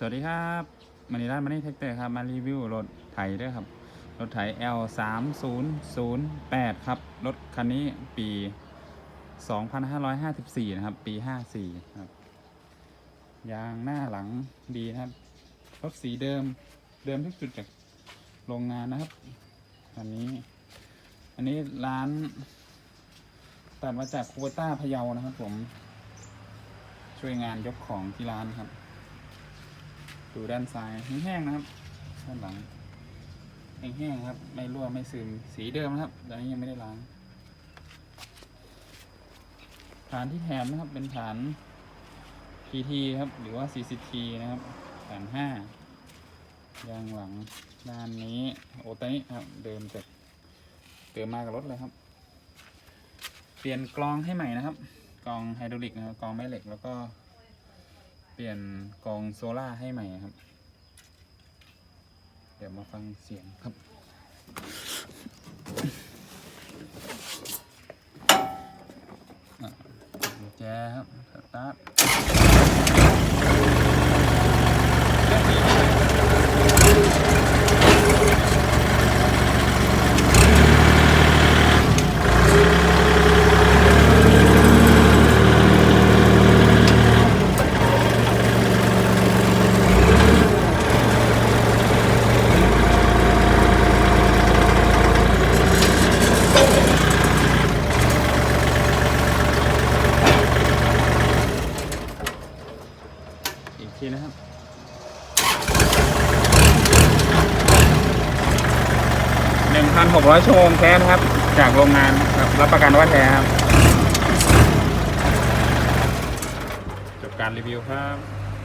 สวัสดีครับมานิรัตมานี่แท็กเตอร์ครับ มารีวิวรถไถด้วยครับ รถไถ L 3 0 0 8ครับ รถคันนี้ปี 2554 นะครับ ปี 54 ครับ ยางหน้าหลังดีนะครับ รถสีเดิม เดิมทุกจุดจากโรงงานนะครับ อันนี้ อันนี้ร้าน ตัดมาจากคูเวต้าพะเยานะครับผม ช่วยงานยกของที่ร้านครับ ดูด้านซ้ายแห้งๆนะครับ ด้านหลังแห้งๆครับ ไม่รั่วไม่ซึมสีเดิมนะครับตอนนี้ยังไม่ได้ล้างฐานที่แถมนะครับเป็นฐาน PT ครับ หรือว่า CCT นะครับฐานห้ายางหลังด้านนี้โอตอนนี้ครับ เดิมจากเติมมากับรถเลยครับ เปลี่ยนกรองให้ใหม่นะครับกรองไฮดรอลิกนะครับกรองแม่เหล็กแล้วก็ ปลี่ยนกองโซล่าให้ใหม่ครับ เดี๋ยวมาฟังเสียงครับอะกุญแจครับสตาร์ท ทีนะครับหนึ่งพันหกร้อยชั่วโมงแท้นะครับ จากโรงงานครับรับประกันว่าแท้ครับ จบการรีวิวครับ